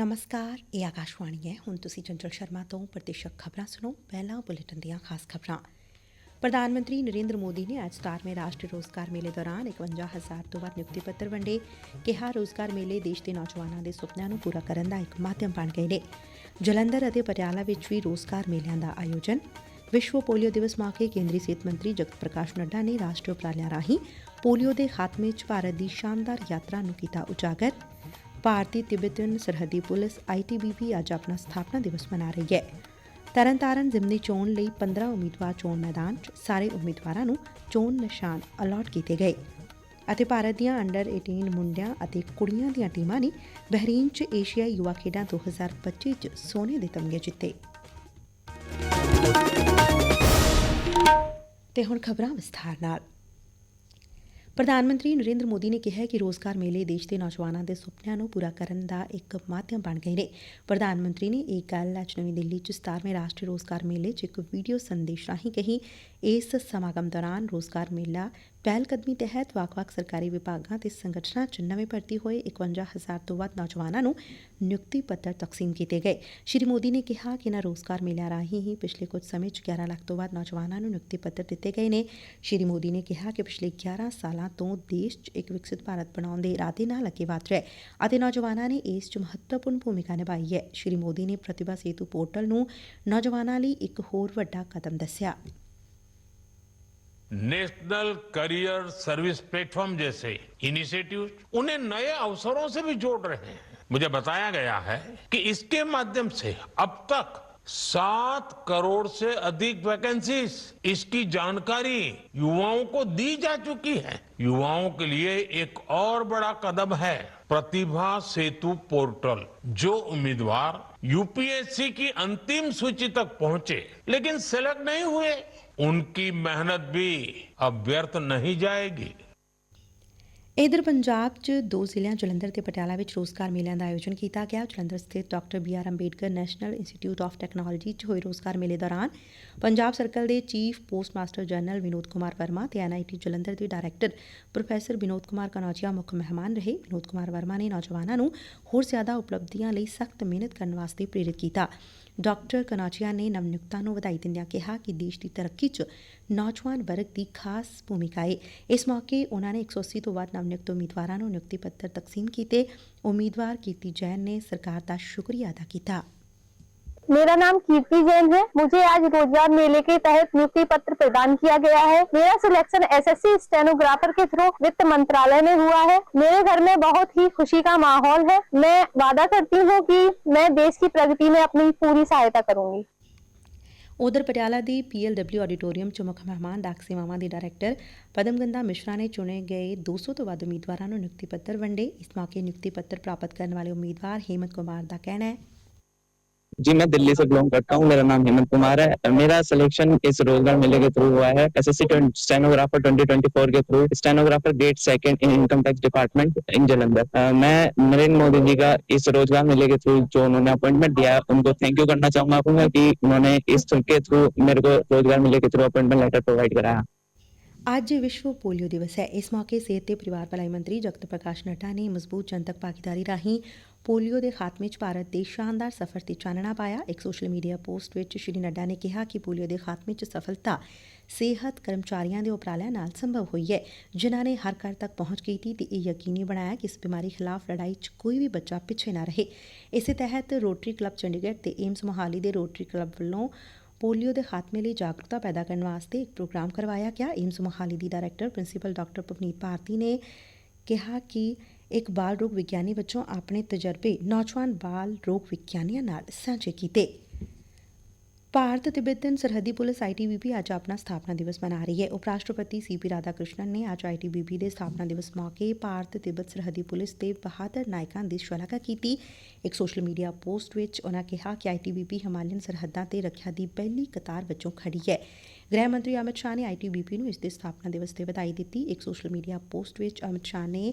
ਨਮਸਕਾਰ, ਇਹ ਆਕਾਸ਼ਵਾਣੀ ਹੈ। ਹੁਣ ਤੁਸੀਂ ਚੰਚਲ ਸ਼ਰਮਾ ਤੋਂ ਪ੍ਰਤੀਸ਼ਕ ਖਬਰਾਂ ਸੁਣੋ। ਪਹਿਲਾਂ ਬੁਲੇਟਿਨ ਦੀਆਂ ਖਾਸ ਖਬਰਾਂ। ਪ੍ਰਧਾਨ ਮੰਤਰੀ ਨਰਿੰਦਰ ਮੋਦੀ ਨੇ ਅੱਜ 17ਵੇਂ ਰਾਸ਼ਟਰੀ ਰੋਜ਼ਗਾਰ ਮੇਲੇ ਦੌਰਾਨ 51000 ਤੋਂ ਵੱਧ ਨਿਯੁਕਤੀ ਪੱਤਰ ਵੰਡੇ। ਕਿਹਾ, ਰੋਜ਼ਗਾਰ ਮੇਲੇ ਦੇਸ਼ ਦੇ ਨੌਜਵਾਨਾਂ ਦੇ ਸੁਪਨਿਆਂ ਨੂੰ ਪੂਰਾ ਕਰਨ ਦਾ ਇੱਕ ਮਾਧਿਅਮ ਬਣ ਗਏ ਨੇ। ਜਲੰਧਰ ਅਤੇ ਪਟਿਆਲਾ ਵਿੱਚ ਵੀ ਰੋਜ਼ਗਾਰ ਮੇਲਿਆਂ ਦਾ ਆਯੋਜਨ। ਵਿਸ਼ਵ ਪੋਲੀਓ ਦਿਵਸ ਮੌਕੇ ਕੇਂਦਰੀ ਸਿਹਤ ਮੰਤਰੀ ਜਗਤ ਪ੍ਰਕਾਸ਼ ਨੱਡਾ ਨੇ ਰਾਸ਼ਟਰੀ ਉਪਰਾਲਿਆਂ ਰਾਹੀਂ ਪੋਲੀਓ ਦੇ ਖਾਤਮੇ 'ਚ ਭਾਰਤ ਦੀ ਸ਼ਾਨਦਾਰ ਯਾਤਰਾ ਨੂੰ ਕੀਤਾ ਉਜਾਗਰ। ਭਾਰਤੀ ਤਿੱਬਤਨ ਸਰਹੱਦੀ ਪੁਲਿਸ ਆਈਟੀਬੀਪੀ ਅੱਜ ਆਪਣਾ ਸਥਾਪਨਾ ਦਿਵਸ ਮਨਾ ਰਹੀ ਹੈ। ਤਰਨਤਾਰਨ ਜ਼ਿਮਨੀ ਚੋਣ ਲਈ 15 ਉਮੀਦਵਾਰ ਚੋਣ ਮੈਦਾਨ 'ਚ ਸਾਰੇ ਉਮੀਦਵਾਰਾਂ ਨੂੰ ਚੋਣ ਨਿਸ਼ਾਨ ਅਲਾਟ ਕੀਤੇ ਗਏ ਅਤੇ ਭਾਰਤ ਦੀਆਂ ਅੰਡਰ 18 ਮੁੰਡਿਆਂ ਅਤੇ ਕੁੜੀਆਂ ਦੀਆਂ ਟੀਮਾਂ ਨੇ ਬਹਿਰੀਨ 'ਚ ਏਸ਼ੀਆਈ ਯੁਵਾ ਖੇਡਾਂ 2025 'ਚ ਸੋਨੇ ਦੇ ਤਮਗੇ ਜਿੱਤੇ। ਤੇ ਹੁਣ ਖਬਰਾਂ ਵਿਸਥਾਰ ਨਾਲ। ਪ੍ਰਧਾਨ ਮੰਤਰੀ ਨਰਿੰਦਰ ਮੋਦੀ ਨੇ ਕਿਹਾ ਕਿ ਰੋਜ਼ਗਾਰ ਮੇਲੇ ਦੇਸ਼ ਦੇ ਨੌਜਵਾਨਾਂ ਦੇ ਸੁਪਨਿਆਂ ਨੂੰ ਪੂਰਾ ਕਰਨ ਦਾ ਇੱਕ ਮਾਧਿਅਮ ਬਣ ਗਏ ਨੇ। ਪ੍ਰਧਾਨ ਮੰਤਰੀ ਨੇ ਇਹ ਗੱਲ ਅੱਜ ਨਵੀਂ ਦਿੱਲੀ 'ਚ 17ਵੇਂ ਰਾਸ਼ਟਰੀ ਰੋਜ਼ਗਾਰ ਮੇਲੇ 'ਚ ਇੱਕ ਵੀਡੀਓ ਸੰਦੇਸ਼ ਰਾਹੀਂ ਕਹੀ। ਇਸ ਸਮਾਗਮ ਦੌਰਾਨ ਰੋਜ਼ਗਾਰ ਮੇਲਾ ਪਹਿਲਕਦਮੀ ਤਹਿਤ ਵੱਖ-ਵੱਖ ਸਰਕਾਰੀ ਵਿਭਾਗਾਂ ਤੇ ਸੰਗਠਨਾਂ 'ਚ ਨਵੇਂ ਭਰਤੀ ਹੋਏ 51000 ਤੋਂ ਵੱਧ ਨੌਜਵਾਨਾਂ ਨੂੰ ਨਿਯੁਕਤੀ ਪੱਤਰ ਤਕਸੀਮ ਕੀਤੇ ਗਏ ਸ਼੍ਰੀ ਮੋਦੀ ਨੇ ਕਿਹਾ ਕਿ ਇਨ੍ਹਾਂ ਰੋਜ਼ਗਾਰ ਮੇਲਿਆਂ ਰਾਹੀਂ ਹੀ ਪਿਛਲੇ ਕੁਝ ਸਮੇਂ 'ਚ 11 ਲੱਖ ਤੋਂ ਵੱਧ ਨੌਜਵਾਨਾਂ ਨੂੰ ਨਿਯੁਕਤੀ ਪੱਤਰ ਦਿੱਤੇ ਗਏ ਨੇ ਸ਼੍ਰੀ ਮੋਦੀ ਨੇ ਕਿਹਾ ਕਿ ਪਿਛਲੇ 11 ਸਾਲਾਂ ਤੋਂ ਦੇਸ਼ 'ਚ ਇੱਕ ਵਿਕਸਿਤ ਭਾਰਤ ਬਣਾਉਣ ਦੇ ਇਰਾਦੇ ਨਾਲ ਅੱਗੇ ਵਧ ਰਿਹਾ ਹੈ ਅਤੇ ਨੌਜਵਾਨਾਂ ਨੇ ਇਸ 'ਚ ਮਹੱਤਵਪੂਰਨ ਭੂਮਿਕਾ ਨਿਭਾਈ ਹੈ ਸ਼੍ਰੀ ਮੋਦੀ ਨੇ ਪ੍ਰਤਿਭਾ ਸੇਤੂ ਪੋਰਟਲ ਨੂੰ ਨੌਜਵਾਨਾਂ ਲਈ ਇੱਕ ਹੋਰ ਵੱਡਾ ਕਦਮ ਦੱਸਿਆ नेशनल करियर सर्विस प्लेटफॉर्म जैसे इनिशिएटिव उन्हें नए अवसरों से भी जोड़ रहे हैं मुझे बताया गया है कि इसके माध्यम से अब तक सात करोड़ से अधिक वैकेंसीज इसकी जानकारी युवाओं को दी जा चुकी है। युवाओं के लिए एक और बड़ा कदम है, प्रतिभा सेतु पोर्टल, जो उम्मीदवार यूपीएससी की अंतिम सूची तक पहुँचे, लेकिन सेलेक्ट नहीं हुए। उनकी मेहनत भी अब व्यर्थ नहीं जाएगी। ਇਧਰ ਪੰਜਾਬ 'ਚ ਦੋ ਜ਼ਿਲ੍ਹਿਆਂ, ਜਲੰਧਰ ਤੇ ਪਟਿਆਲਾ ਵਿੱਚ ਰੋਜ਼ਗਾਰ ਮੇਲਿਆਂ ਦਾ ਆਯੋਜਨ ਕੀਤਾ ਗਿਆ। ਜਲੰਧਰ ਸਥਿਤ doctor B R Ambedkar national institute of technology 'ਚ ਹੋਏ ਰੋਜ਼ਗਾਰ ਮੇਲੇ ਦੌਰਾਨ ਪੰਜਾਬ ਸਰਕਲ ਦੇ chief post master general Vinod Kumar Verma ਤੇ ਐਨਆਈਟੀ ਜਲੰਧਰ ਦੇ ਡਾਇਰੈਕਟਰ ਪ੍ਰੋਫੈਸਰ ਵਿਨੋਦ ਕੁਮਾਰ ਕਨੌਜੀਆ ਮੁੱਖ ਮਹਿਮਾਨ ਰਹੇ। ਵਿਨੋਦ ਕੁਮਾਰ ਵਰਮਾ ਨੇ ਨੌਜਵਾਨਾਂ ਨੂੰ ਹੋਰ ਜ਼ਿਆਦਾ ਉਪਲਬਧੀਆਂ ਲਈ ਸਖਤ ਮਿਹਨਤ ਕਰਨ ਵਾਸਤੇ ਪ੍ਰੇਰਿਤ ਕੀਤਾ। ਡਾਕਟਰ ਕਨਾਚੀਆ ਨੇ ਨਵਨਿਯੁਕਤਾਂ ਨੂੰ ਵਧਾਈ ਦਿੰਦਿਆਂ ਕਿਹਾ ਕਿ ਦੇਸ਼ ਦੀ ਤਰੱਕੀ 'ਚ ਨੌਜਵਾਨ ਵਰਗ ਦੀ ਖਾਸ ਭੂਮਿਕਾ ਏ। ਇਸ ਮੌਕੇ ਉਹਨਾਂ ਨੇ 180 ਤੋਂ ਵੱਧ ਨਵਨਿਯੁਕਤ ਉਮੀਦਵਾਰਾਂ ਨੂੰ ਨਿਯੁਕਤੀ ਪੱਤਰ ਤਕਸੀਮ ਕੀਤੇ। ਉਮੀਦਵਾਰ ਕੀਰਤੀ ਜੈਨ ਨੇ ਸਰਕਾਰ ਦਾ ਸ਼ੁਕਰੀਆ ਅਦਾ ਕੀਤਾ। मेरा नाम कीर्ति जैन है मुझे आज रोजगार मेले के तहत नियुक्ति पत्र प्रदान किया गया है मेरा सिलेक्शन एसएससी स्टेनोग्राफर के थ्रू वित्त मंत्रालय में हुआ है मेरे घर में बहुत ही खुशी का माहौल है मैं वादा करती हूँ कि मैं देश की प्रगति में अपनी पूरी सहायता करूंगी ਉਧਰ ਪਟਿਆਲਾ ਦੀ ਪੀਐਲਡਬਲਿਊ ਆਡੀਟੋਰੀਅਮ 'ਚ ਮੁੱਖ ਮਹਿਮਾਨ ਡਾਕ ਸੇਵਾਵਾਂ ਦੇ ਡਾਇਰੈਕਟਰ ਪਦਮਗੰਦਾ ਮਿਸ਼ਰਾ ਨੇ ਚੁਣੇ ਗਏ 200 ਤੋਂ ਵੱਧ ਉਮੀਦਵਾਰਾਂ ਨੂੰ ਨਿਯੁਕਤੀ ਪੱਤਰ ਵੰਡੇ ਇਸ ਮੌਕੇ ਨਿਯੁਕਤੀ ਪੱਤਰ ਪ੍ਰਾਪਤ ਕਰਨ ਵਾਲੇ ਉਮੀਦਵਾਰ ਹੇਮੰਤ ਕੁਮਾਰ ਦਾ ਕਹਿਣਾ ਹੈ जी, मैं दिल्ली से बिलोंग करता हूँ, मेरा नाम हेमंत कुमार है मेरा सिलेक्शन इस रोज़गार मेले के थ्रू हुआ है। एस एस सी स्टेनोग्राफर 2024 के through stenographer grade second in income tax department in Jalandhar मैं नरेंद्र मोदी जी का इस रोज़गार मेले के थ्रू जो उन्होंने अपॉइंटमेंट दिया उनको थैंक यू करना चाहूँगा मैं कि उन्होंने इस के थ्रू मेरे को रोज़गार मेले के थ्रू अपॉइंटमेंट लेटर प्रोवाइड कराया आज विश्व पोलियो दिवस है। इस मौके सेहत ते परिवार, भलाई मंत्री जगत प्रकाश नड्डा ने मज़बूत जनतक भागीदारी राਹੀਂ ਪੋਲੀਓ ਦੇ ਖਾਤਮੇ 'ਚ ਭਾਰਤ ਦੇ ਸ਼ਾਨਦਾਰ ਸਫ਼ਰ ਤੇ ਚਾਨਣਾ ਪਾਇਆ। ਇੱਕ ਸੋਸ਼ਲ ਮੀਡੀਆ ਪੋਸਟ ਵਿੱਚ ਸ਼੍ਰੀ ਨੱਡਾ ਨੇ ਕਿਹਾ ਕਿ ਪੋਲੀਓ ਦੇ ਖਾਤਮੇ 'ਚ ਸਫਲਤਾ ਸਿਹਤ ਕਰਮਚਾਰੀਆਂ ਦੇ ਉਪਰਾਲਿਆਂ ਨਾਲ ਸੰਭਵ ਹੋਈ ਹੈ, ਜਿਨ੍ਹਾਂ ਨੇ ਹਰ ਘਰ ਤੱਕ ਪਹੁੰਚ ਕੀਤੀ ਤੇ ਇਹ ਯਕੀਨੀ ਬਣਾਇਆ ਕਿ ਇਸ ਬਿਮਾਰੀ ਖਿਲਾਫ ਲੜਾਈ 'ਚ ਕੋਈ ਵੀ ਬੱਚਾ ਪਿੱਛੇ ਨਾ ਰਹੇ। ਇਸੇ ਤਹਿਤ ਰੋਟਰੀ ਕਲੱਬ ਚੰਡੀਗੜ੍ਹ ਤੇ ਏਮਸ ਮੋਹਾਲੀ ਦੇ ਰੋਟਰੀ ਕਲੱਬ ਵੱਲੋਂ ਪੋਲੀਓ ਦੇ ਖਾਤਮੇ ਲਈ ਜਾਗਰੂਕਤਾ ਪੈਦਾ ਕਰਨ ਵਾਸਤੇ ਇੱਕ ਪ੍ਰੋਗਰਾਮ ਕਰਵਾਇਆ ਗਿਆ। ਏਮਸ ਮੋਹਾਲੀ ਦੀ director principal doctor Pavneet Bharti ਨੇ ਕਿਹਾ ਕਿ ਇੱਕ ਬਾਲ ਰੋਗ ਵਿਗਿਆਨੀ ਵਜੋਂ ਆਪਣੇ ਤਜਰਬੇ ਨੌਜਵਾਨ ਬਾਲ ਰੋਗ ਵਿਗਿਆਨੀਆਂ ਨਾਲ ਸਾਂਝੇ ਕੀਤੇ। ਭਾਰਤ ਤਿੱਬਤਨ ਸਰਹੱਦੀ ਪੁਲਿਸ ਆਈਟੀਬੀਪੀ ਅੱਜ ਆਪਣਾ ਸਥਾਪਨਾ ਦਿਵਸ ਮਨਾ ਰਹੀ ਹੈ। ਉਪ ਰਾਸ਼ਟਰਪਤੀ ਸੀਪੀ ਰਾਧਾਕ੍ਰਿਸ਼ਨਨ ਨੇ ਅੱਜ ਆਈਟੀਬੀਪੀ ਦੇ ਸਥਾਪਨਾ ਦਿਵਸ ਮੌਕੇ ਭਾਰਤ ਤਿੱਬਤ ਸਰਹੱਦੀ ਪੁਲਿਸ ਦੇ ਬਹਾਦਰ ਨਾਇਕਾਂ ਦੀ ਸ਼ਲਾਘਾ ਕੀਤੀ। ਇੱਕ ਸੋਸ਼ਲ ਮੀਡੀਆ ਪੋਸਟ ਵਿੱਚ ਉਹਨਾਂ ਕਿਹਾ ਕਿ ਆਈਟੀਬੀਪੀ ਹਿਮਾਲਯਨ ਸਰਹੱਦਾਂ ਤੇ ਰੱਖਿਆ ਦੀ ਪਹਿਲੀ ਕਤਾਰ ਵਿੱਚੋਂ ਖੜੀ ਹੈ। ਗ੍ਰਹਿ ਮੰਤਰੀ ਅਮਿਤ ਸ਼ਾਹ ਨੇ ਆਈਟੀਬੀਪੀ ਨੂੰ ਇਸ ਦੇ ਸਥਾਪਨਾ ਦਿਵਸ ਤੇ ਵਧਾਈ ਦਿੱਤੀ। ਇੱਕ ਸੋਸ਼ਲ ਮੀਡੀਆ ਪੋਸਟ ਵਿੱਚ ਅਮਿਤ ਸ਼ਾਹ ਨੇ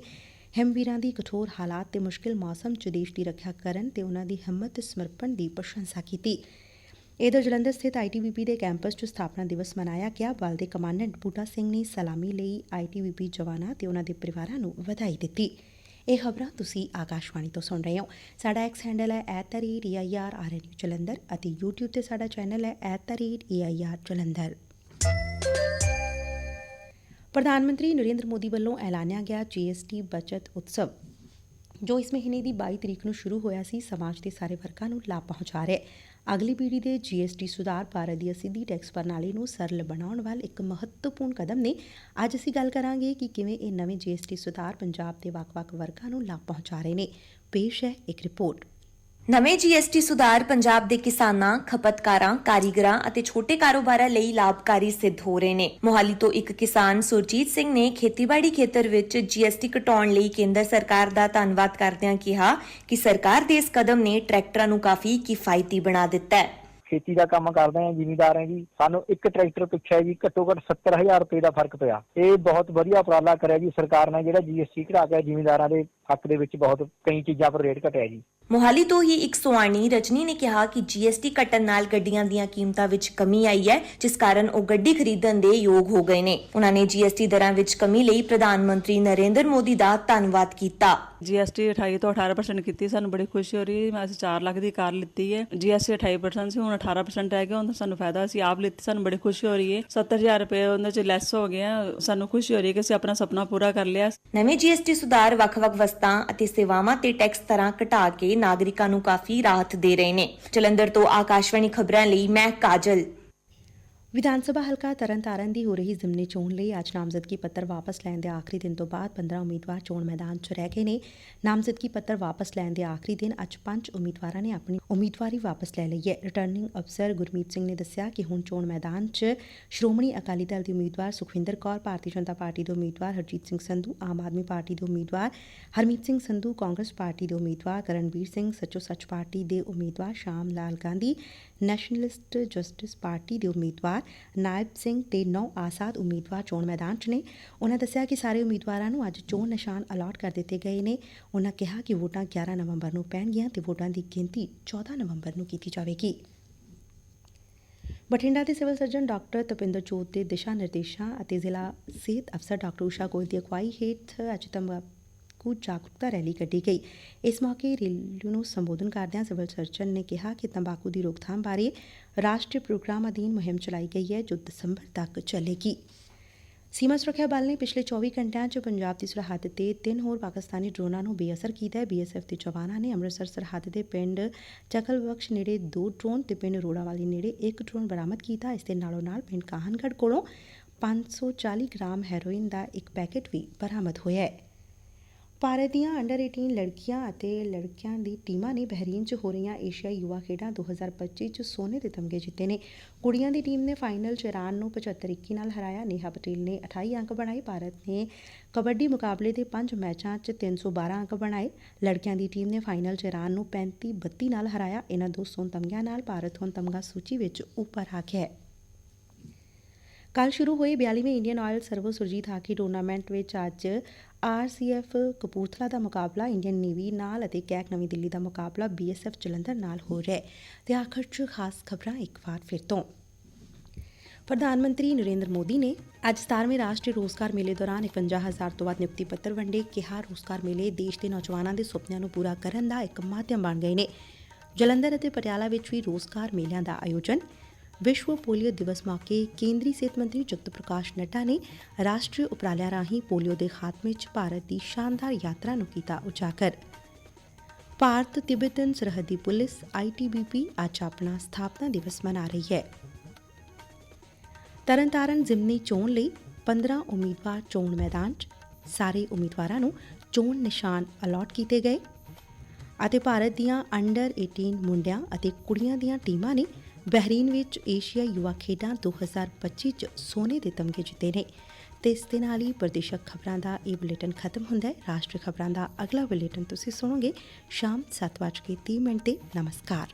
ਹਿਮਵੀਰਾਂ ਦੀ ਕਠੋਰ ਹਾਲਾਤ ਤੇ ਮੁਸ਼ਕਿਲ ਮੌਸਮ 'ਚ ਦੇਸ਼ ਦੀ ਰੱਖਿਆ ਕਰਨ ਤੇ ਉਹਨਾਂ ਦੀ ਹਿੰਮਤ ਤੇ ਸਮਰਪਣ ਦੀ ਪ੍ਰਸ਼ੰਸਾ ਕੀਤੀ। ਇਧਰ ਜਲੰਧਰ ਸਥਿਤ ਆਈਟੀਬੀਪੀ ਦੇ ਕੈਂਪਸ 'ਚ ਸਥਾਪਨਾ ਦਿਵਸ ਮਨਾਇਆ ਗਿਆ। ਬਲ ਦੇ ਕਮਾਂਡੈਂਟ ਬੂਟਾ ਸਿੰਘ ਨੇ ਸਲਾਮੀ ਲਈ ਆਈਟੀਬੀਪੀ ਜਵਾਨਾਂ ਤੇ ਉਹਨਾਂ ਦੇ ਪਰਿਵਾਰਾਂ ਨੂੰ ਵਧਾਈ ਦਿੱਤੀ। ਇਹ ਖਬਰਾਂ ਤੁਸੀਂ ਆਕਾਸ਼ਵਾਣੀ ਤੋਂ ਸੁਣ ਰਹੇ ਹੋ। ਸਾਡਾ ਐਕਸ ਹੈਂਡਲ ਹੈ @eir ਜਲੰਧਰ ਅਤੇ YouTube ਤੇ ਸਾਡਾ ਚੈਨਲ ਹੈ @eir ਜਲੰਧਰ। ਪ੍ਰਧਾਨ ਮੰਤਰੀ ਨਰਿੰਦਰ ਮੋਦੀ ਵੱਲੋਂ ਐਲਾਨਿਆ ਗਿਆ ਜੀਐਸਟੀ ਬਚਤ ਉਤਸਵ, ਜੋ ਇਸ ਮਹੀਨੇ ਦੀ 22 ਤਰੀਕ ਨੂੰ ਸ਼ੁਰੂ ਹੋਇਆ ਸੀ, ਸਮਾਜ ਦੇ ਸਾਰੇ ਵਰਗਾਂ ਨੂੰ ਲਾਭ ਪਹੁੰਚਾ ਰਿਹਾ ਹੈ। ਅਗਲੀ ਪੀੜ੍ਹੀ ਦੇ ਜੀਐਸਟੀ ਸੁਧਾਰ ਭਾਰਤ ਦੀ ਸਿੱਧੀ ਟੈਕਸ ਪ੍ਰਣਾਲੀ ਨੂੰ ਸਰਲ ਬਣਾਉਣ ਵੱਲ ਇੱਕ ਮਹੱਤਵਪੂਰਨ ਕਦਮ ਨੇ। ਅੱਜ ਅਸੀਂ ਗੱਲ ਕਰਾਂਗੇ ਕਿ ਕਿਵੇਂ ਇਹ ਨਵੇਂ ਜੀਐਸਟੀ ਸੁਧਾਰ ਪੰਜਾਬ ਦੇ ਵੱਖ-ਵੱਖ ਵਰਗਾਂ ਨੂੰ ਲਾਭ ਪਹੁੰਚਾ ਰਹੇ ਨੇ। ਪੇਸ਼ ਹੈ ਇੱਕ ਰਿਪੋਰਟ। ਨਵੇਂ ਜੀਐਸਟੀ ਸੁਧਾਰ ਪੰਜਾਬ ਦੇ ਕਿਸਾਨਾਂ, ਖਪਤਕਾਰਾਂ, ਕਾਰੀਗਰਾਂ ਅਤੇ ਛੋਟੇ ਕਾਰੋਬਾਰਾਂ ਲਈ ਲਾਭਕਾਰੀ ਸਿੱਧ ਹੋ ਰਹੇ ਨੇ। ਮੋਹਾਲੀ ਤੋਂ ਇੱਕ ਕਿਸਾਨ ਸੁਰਜੀਤ ਸਿੰਘ ਨੇ ਖੇਤੀਬਾੜੀ ਖੇਤਰ ਵਿੱਚ ਜੀਐਸਟੀ ਘਟਾਉਣ ਲਈ ਕੇਂਦਰ ਸਰਕਾਰ ਦਾ ਧੰਨਵਾਦ ਕਰਦਿਆਂ ਕਿਹਾ ਕਿ ਸਰਕਾਰ ਦੇ ਇਸ ਕਦਮ ਨੇ ਟਰੈਕਟਰਾਂ ਨੂੰ ਕਾਫੀ ਕਿਫਾਇਤੀ ਬਣਾ ਦਿੱਤਾ ਹੈ। ਖੇਤੀ ਦਾ ਕੰਮ ਕਰਦੇ ਹਾਂ ਜ਼ਿਮੀਂਦਾਰ ਹਾਂ ਜੀ ਸਾਨੂੰ ਇੱਕ ਟਰੈਕਟਰ ਪਿੱਛੇ ਜੀ ਘੱਟੋ ਘੱਟ 70000 ਰੁਪਏ ਦਾ ਫ਼ਰਕ ਪਿਆ ਇਹ ਬਹੁਤ ਵਧੀਆ ਉਪਰਾਲਾ ਕਰਿਆ ਜੀ ਸਰਕਾਰ ਨੇ ਜਿਹੜਾ ਜੀਐਸਟੀ ਘਟਾ ਕੇ ਜ਼ਿਮੀਂਦਾਰਾਂ ਦੇ ਹੱਕ ਦੇ ਵਿੱਚ ਬਹੁਤ ਕਈ ਚੀਜ਼ਾਂ ਪਰ ਰੇਟ ਘਟਿਆ ਜੀ ਮੋਹਾਲੀ ਤੋਂ ਹੀ ਇੱਕ ਸੁਆਣੀ ਰਜਨੀ ਨੇ ਕਿਹਾ ਕਿ ਜੀਐਸਟੀ ਘਟਣ ਨਾਲ ਗੱਡੀਆਂ ਦੀਆਂ ਕੀਮਤਾਂ ਵਿੱਚ ਕਮੀ ਆਈ ਹੈ ਜਿਸ ਕਾਰਨ ਉਹ ਗੱਡੀ ਖਰੀਦਣ ਦੇ ਯੋਗ ਹੋ ਗਏ ਨੇ। ਉਹਨਾਂ ਨੇ ਜੀਐਸਟੀ ਦਰਾਂ ਵਿੱਚ ਕਮੀ ਲਈ ਪ੍ਰਧਾਨ ਮੰਤਰੀ ਨਰਿੰਦਰ ਮੋਦੀ ਦਾ ਧੰਨਵਾਦ ਕੀਤਾ। ਜੀਐਸਟੀ 28 ਤੋਂ 18% ਕੀਤੀ ਸਾਨੂੰ ਬੜੀ ਖੁਸ਼ੀ ਹੋ ਰਹੀ ਹੈ। ਅਸੀਂ 4 ਲੱਖ ਦੀ ਕਾਰ ਲਿੱਤੀ ਹੈ। ਜੀਐਸਟੀ 28% ਸੀ ਹੁਣ 18% ਰਹਿ ਗਿਆ ਹੁਣ ਸਾਨੂੰ ਫਾਇਦਾ ਅਸੀਂ ਆਪ ਲਿੱਤੀ ਸਾਨੂੰ ਬੜੀ ਖੁਸ਼ੀ ਹੋ ਰਹੀ ਹੈ। 70000 ਰੁਪਏ ਉਹਨਾਂ ਚ ਲੈਸ ਹੋ ਗਿਆ ਸਾਨੂੰ ਖੁਸ਼ੀ ਹੋ ਰਹੀ ਹੈ ਕਿ ਅਸੀਂ ਆਪਣਾ ਸੁਪਨਾ ਪੂਰਾ ਕਰ ਲਿਆ। ਨਵੇਂ ਜੀਐਸਟੀ ਸੁਧਾਰ ਵੱਖ-ਵੱਖ ਵਸਤਾਂ ਅਤੇ ਸੇਵਾਵਾਂ ਤੇ ਟੈਕਸ ਦਰਾਂ ਘਟਾ ਕੇ ਨਾਗਰਿਕਾਂ ਨੂੰ ਕਾਫੀ ਰਾਹਤ ਦੇ ਰਹੇ ਨੇ। ਜਲੰਧਰ ਤੋਂ ਆਕਾਸ਼ਵਾਣੀ ਖਬਰਾਂ ਲਈ ਮੈਂ ਕਾਜਲ। ਵਿਧਾਨ ਸਭਾ ਹਲਕਾ ਤਰਨਤਾਰਨ ਦੀ ਹੋ ਰਹੀ ਜ਼ਿਮਨੀ ਚੋਣ ਲਈ ਅੱਜ ਨਾਮਜ਼ਦਗੀ ਪੱਤਰ ਵਾਪਸ ਲੈਣ ਦੇ ਆਖਰੀ ਦਿਨ ਤੋਂ ਬਾਅਦ 15 ਉਮੀਦਵਾਰ ਚੋਣ ਮੈਦਾਨ 'ਚ ਰਹਿ ਗਏ ਨੇ। ਨਾਮਜ਼ਦਗੀ ਪੱਤਰ ਵਾਪਸ ਲੈਣ ਦੇ ਆਖਰੀ ਦਿਨ ਅੱਜ ਪੰਜ ਉਮੀਦਵਾਰਾਂ ਨੇ ਆਪਣੀ ਉਮੀਦਵਾਰੀ ਵਾਪਸ ਲੈ ਲਈ ਹੈ। ਰਿਟਰਨਿੰਗ ਅਫਸਰ ਗੁਰਮੀਤ ਸਿੰਘ ਨੇ ਦੱਸਿਆ ਕਿ ਹੁਣ ਚੋਣ ਮੈਦਾਨ 'ਚ ਸ਼੍ਰੋਮਣੀ ਅਕਾਲੀ ਦਲ ਦੀ ਉਮੀਦਵਾਰ ਸੁਖਵਿੰਦਰ ਕੌਰ, ਭਾਰਤੀ ਜਨਤਾ ਪਾਰਟੀ ਦੇ ਉਮੀਦਵਾਰ ਹਰਜੀਤ ਸਿੰਘ ਸੰਧੂ, ਆਮ ਆਦਮੀ ਪਾਰਟੀ ਦੇ ਉਮੀਦਵਾਰ ਹਰਮੀਤ ਸਿੰਘ ਸੰਧੂ, ਕਾਂਗਰਸ ਪਾਰਟੀ ਦੇ ਉਮੀਦਵਾਰ ਕਰਨਵੀਰ ਸਿੰਘ, ਸੱਚੋ ਸੱਚ ਪਾਰਟੀ ਦੇ ਉਮੀਦਵਾਰ Sham Lal Gandhi, nationalist justice party ਦੇ ਉਮੀਦਵਾਰ ਨਾਇਬ ਸਿੰਘ ਤੇ ਨੌ ਆਜ਼ਾਦ ਉਮੀਦਵਾਰ ਚੋਣ ਮੈਦਾਨ 'ਚ ਨੇ। ਉਹਨਾਂ ਦੱਸਿਆ ਕਿ ਸਾਰੇ ਉਮੀਦਵਾਰਾਂ ਨੂੰ ਅੱਜ ਚੋਣ ਨਿਸ਼ਾਨ ਅਲਾਟ ਕਰ ਦਿੱਤੇ ਗਏ ਨੇ। ਉਹਨਾਂ ਕਿਹਾ ਕਿ ਵੋਟਾਂ 11 ਨਵੰਬਰ ਨੂੰ ਪੈਣਗੀਆਂ ਤੇ ਵੋਟਾਂ ਦੀ ਗਿਣਤੀ 14 ਨਵੰਬਰ ਨੂੰ ਕੀਤੀ ਜਾਵੇਗੀ। ਬਠਿੰਡਾ ਦੇ ਸਿਵਲ ਸਰਜਨ ਡਾਕਟਰ ਤਪਿੰਦਰ ਜੋਤ ਦੇ ਦਿਸ਼ਾ ਨਿਰਦੇਸ਼ਾਂ ਅਤੇ ਜ਼ਿਲ੍ਹਾ ਸਿਹਤ ਅਫਸਰ ਡਾਕਟਰ ਊਸ਼ਾ ਗੋਇਲ ਦੀ ਅਗਵਾਈ ਹੇਠ ਅੱਜ ਤੰਬਾਕੂ ਜਾਗਰੂਕਤਾ ਰੈਲੀ ਕੱਢੀ ਗਈ। ਇਸ ਮੌਕੇ ਰੈਲੀ ਨੂੰ ਸੰਬੋਧਨ ਕਰਦਿਆਂ ਸਿਵਲ ਸਰਜਨ ਨੇ ਕਿਹਾ ਕਿ ਤੰਬਾਕੂ ਦੀ ਰੋਕਥਾਮ ਬਾਰੇ ਰਾਸ਼ਟਰੀ ਪ੍ਰੋਗਰਾਮ ਅਧੀਨ ਮੁਹਿੰਮ ਚਲਾਈ ਗਈ ਹੈ, ਜੋ ਦਸੰਬਰ ਤੱਕ ਚੱਲੇਗੀ। ਸੀਮਾ ਸੁਰੱਖਿਆ ਬਲ ਨੇ ਪਿਛਲੇ 24 ਘੰਟਿਆਂ 'ਚ ਪੰਜਾਬ ਦੀ ਸਰਹੱਦ ਤੇ ਤਿੰਨ ਹੋਰ ਪਾਕਿਸਤਾਨੀ ਡਰੋਨਾਂ ਨੂੰ ਬੇਅਸਰ ਕੀਤਾ ਹੈ। ਬੀਐਸਐਫ ਦੇ ਜਵਾਨਾਂ ਨੇ ਅੰਮ੍ਰਿਤਸਰ ਸਰਹੱਦ ਦੇ ਪਿੰਡ ਚਕਲਬਖਸ਼ ਨੇੜੇ ਦੋ ਡਰੋਨ ਤੇ ਪਿੰਡ ਰੋੜਾਵਾਲੀ ਨੇੜੇ ਇੱਕ ਡਰੋਨ ਬਰਾਮਦ ਕੀਤਾ। ਇਸ ਦੇ ਨਾਲੋਂ ਨਾਲ ਪਿੰਡ ਕਾਹਨਗੜ ਕੋਲੋਂ 540 ਗ੍ਰਾਮ ਹੈਰੋਇਨ ਦਾ ਇੱਕ ਪੈਕੇਟ ਵੀ ਬਰਾਮਦ ਹੋਇਆ ਹੈ। ਭਾਰਤ ਦੀਆਂ ਅੰਡਰ 18 ਲੜਕੀਆਂ ਅਤੇ ਲੜਕਿਆਂ ਦੀ ਟੀਮਾਂ ਨੇ ਬਹਿਰੀਨ 'ਚ ਹੋ ਰਹੀਆਂ ਏਸ਼ੀਆਈ ਯੁਵਾ ਖੇਡਾਂ 2025 'ਚ ਸੋਨੇ ਦੇ ਤਮਗੇ ਜਿੱਤੇ ਨੇ। ਕੁੜੀਆਂ ਦੀ ਟੀਮ ਨੇ ਫਾਈਨਲ 'ਚ ਇਰਾਨ ਨੂੰ 75-21 ਨਾਲ ਹਰਾਇਆ। ਨੇਹਾ ਪਟੇਲ ਨੇ 28 ਅੰਕ ਬਣਾਏ। ਭਾਰਤ ਨੇ ਕਬੱਡੀ ਮੁਕਾਬਲੇ ਦੇ 5 ਮੈਚਾਂ 'ਚ 312 ਅੰਕ ਬਣਾਏ। ਲੜਕਿਆਂ ਦੀ ਟੀਮ ਨੇ ਫਾਈਨਲ 'ਚ ਇਰਾਨ ਨੂੰ 35-32 ਨਾਲ ਹਰਾਇਆ। ਇਹਨਾਂ ਦੋ ਸੋਨ ਤਮਗਿਆਂ ਨਾਲ ਭਾਰਤ ਹੁਣ ਤਮਗਾ ਸੂਚੀ ਵਿੱਚ ਉੱਪਰ ਆ ਗਿਆ ਹੈ। ਕੱਲ ਸ਼ੁਰੂ ਹੋਏ 42ਵੇਂ Indian Oil Servo Surjit hockey tournament ਵਿੱਚ ਅੱਜ ਆਰਸੀਐਫ ਕਪੂਰਥਲਾ ਦਾ ਮੁਕਾਬਲਾ, ਇੰਡੀਅਨ ਨੇਵੀ ਨਾਲ ਅਤੇ ਕੈਕ ਨਵੀਂ ਦਿੱਲੀ ਦਾ ਮੁਕਾਬਲਾ ਬੀਐਸਐਫ ਜਲੰਧਰ ਨਾਲ ਹੋ ਰਿਹਾ ਹੈ। ਤੇ ਆਖਰ 'ਚ ਖਾਸ ਖਬਰਾਂ ਇੱਕ ਵਾਰ ਫਿਰ ਤੋਂ। ਪ੍ਰਧਾਨ ਮੰਤਰੀ ਨਰਿੰਦਰ ਮੋਦੀ ਨੇ ਅੱਜ 17ਵੇਂ ਰਾਸ਼ਟਰੀ ਰੋਜ਼ਗਾਰ ਮੇਲੇ ਦੌਰਾਨ 51000 ਤੋਂ ਵੱਧ ਨਿਯੁਕਤੀ ਪੱਤਰ ਵੰਡੇ। ਕਿਹਾ, ਰੋਜ਼ਗਾਰ ਮੇਲੇ ਦੇਸ਼ ਦੇ ਨੌਜਵਾਨਾਂ ਦੇ ਸੁਪਨਿਆਂ ਨੂੰ ਪੂਰਾ ਕਰਨ ਦਾ ਇੱਕ ਮਾਧਿਅਮ ਬਣ ਗਏ ਨੇ। ਜਲੰਧਰ ਅਤੇ ਪਟਿਆਲਾ ਵਿੱਚ ਵੀ ਰੋਜ਼ਗਾਰ ਮੇਲਿਆਂ ਦਾ ਆਯੋਜਨ ਵਿਸ਼ਵ ਪੋਲੀਓ ਦਿਵਸ ਮੌਕੇ ਕੇਂਦਰੀ ਸਿਹਤ ਮੰਤਰੀ ਜਗਤ ਪ੍ਰਕਾਸ਼ ਨੱਡਾ ਨੇ ਰਾਸ਼ਟਰੀ ਉਪਰਾਲਿਆਂ ਰਾਹੀਂ ਪੋਲੀਓ ਦੇ ਖਾਤਮੇ 'ਚ ਭਾਰਤ ਦੀ ਸ਼ਾਨਦਾਰ ਯਾਤਰਾ ਨੂੰ ਕੀਤਾ ਉਜਾਗਰ। ਭਾਰਤ ਤਿੱਬਤਨ ਸਰਹੱਦੀ ਪੁਲਿਸ ਆਈਟੀਬੀਪੀ ਅੱਜ ਆਪਣਾ ਸਥਾਪਨਾ ਦਿਵਸ ਮਨਾ ਰਹੀ ਹੈ। ਤਰਨਤਾਰਨ ਜ਼ਿਮਨੀ ਚੋਣ ਲਈ 15 ਉਮੀਦਵਾਰ ਚੋਣ ਮੈਦਾਨ 'ਚ ਸਾਰੇ ਉਮੀਦਵਾਰਾਂ ਨੂੰ ਚੋਣ ਨਿਸ਼ਾਨ ਅਲਾਟ ਕੀਤੇ ਗਏ। ਅਤੇ ਭਾਰਤ ਦੀਆਂ ਅੰਡਰ 18 ਮੁੰਡਿਆਂ ਅਤੇ ਕੁੜੀਆਂ ਦੀਆਂ ਟੀਮਾਂ ਨੇ ਬਹਿਰੀਨ ਵਿੱਚ ਏਸ਼ੀਆ ਯੁਵਾ ਖੇਡਾਂ 2025 ਚ ਸੋਨੇ ਦੇ ਤਮਗੇ ਜਿੱਤੇ ਨੇ। ਤੇ ਇਸ ਦੇ ਨਾਲ ਹੀ ਪ੍ਰਦੇਸ਼ਕ ਖਬਰਾਂ ਦਾ ਇਹ ਬੁਲੇਟਿਨ ਖਤਮ ਹੁੰਦਾ ਹੈ। ਰਾਸ਼ਟਰੀ ਖਬਰਾਂ ਦਾ ਅਗਲਾ ਬੁਲੇਟਿਨ ਤੁਸੀਂ ਸੁਣੋਗੇ ਸ਼ਾਮ 7:30 ਮਿੰਟ ਤੇ। ਨਮਸਕਾਰ।